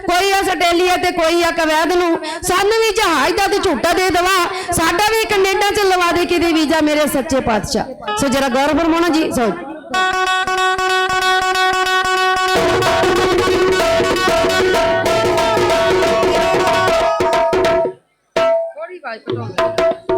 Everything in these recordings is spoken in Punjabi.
ਕੋਈ ਆ ਆਸਟ੍ਰੇਲੀਆ ਤੇ ਕੋਈ ਆ ਕਵੈਦ ਨੂੰ, ਸਾਨੂੰ ਵੀ ਜਹਾਜ਼ ਦਾ ਤੇ ਝੂਟਾ ਦੇ ਦਵਾ। ਸਾਡਾ ਵੀ ਕੈਨੇਡਾ ਚ ਲਵਾ ਦੇ ਕਿਤੇ ਵੀਜ਼ਾ ਮੇਰੇ ਸੱਚੇ ਪਾਤਸ਼ਾਹ। ਸੋ ਜਰਾ ਗੌਰ ਫਰਮਾਉਣਾ ਜੀ, ਸੋ। ਥੋੜੀ ਵਾਜ ਪਟਾਉਂਗੇ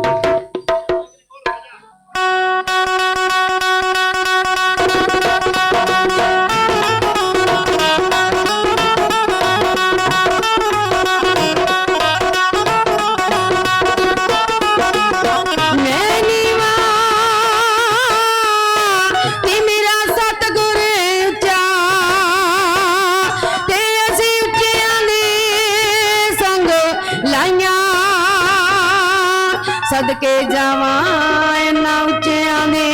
সদকে জামায় নাউচে আনে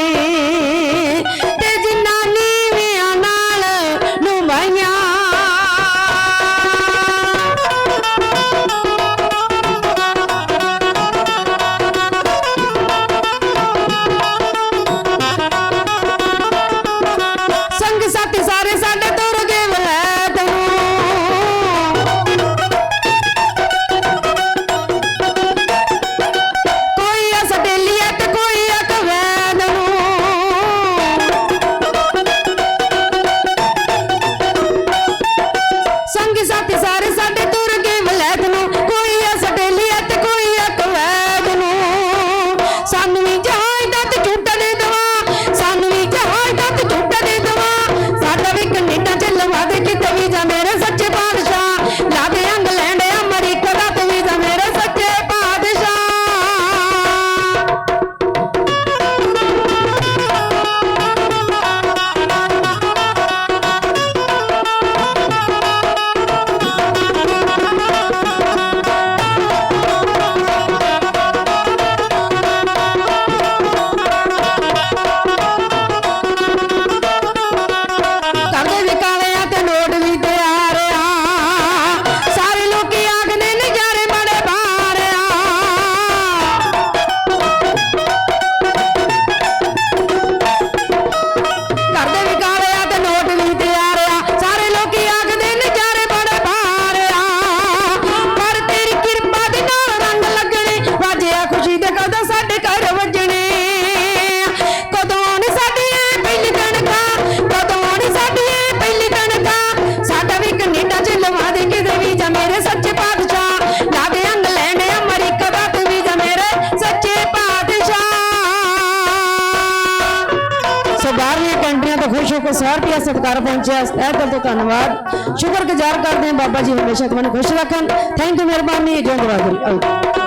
ਕੋਲ 100 ਰੁਪਿਆ ਸਤਕਾਰ ਪਹੁੰਚਿਆ। ਇਹ ਦਿਲ ਤੋਂ ਧੰਨਵਾਦ। ਸ਼ੁਕਰਗੁਜ਼ਾਰ ਕਰਦੇ ਹਾਂ ਬਾਬਾ ਜੀ ਹਮੇਸ਼ਾ ਤੁਹਾਨੂੰ ਖੁਸ਼ ਰੱਖਣ। ਥੈਂਕ ਯੂ ਮਿਹਰਬਾਨੀ। ਜੈ ਗੁਰੂ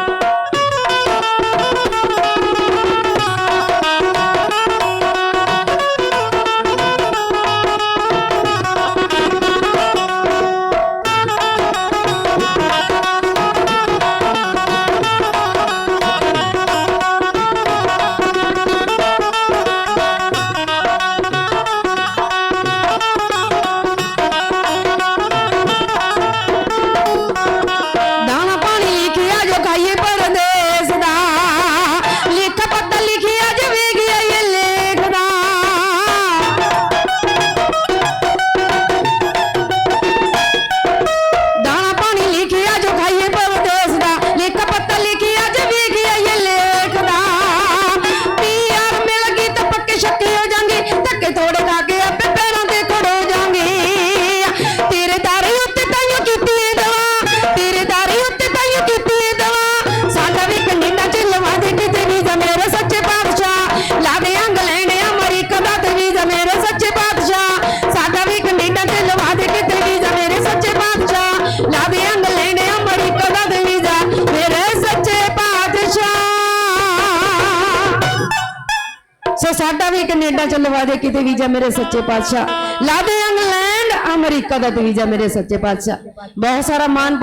ਸੋ ਸਾਡਾ ਵੀ ਕੈਨੇਡਾ ਲਵਾ ਦੇ ਕਿਤੇ ਵੀਜ਼ਾ ਮੇਰੇ ਸੱਚੇ ਪਾਤਸ਼ਾਹ। ਲਾ ਦੇ ਇੰਗਲੈਂਡ, ਅਮਰੀਕਾ ਦਾ ਵੀਜ਼ਾ ਮੇਰੇ ਸੱਚੇ ਪਾਤਸ਼ਾਹ। ਬਹੁਤ ਸਾਰਾ ਮਾਨ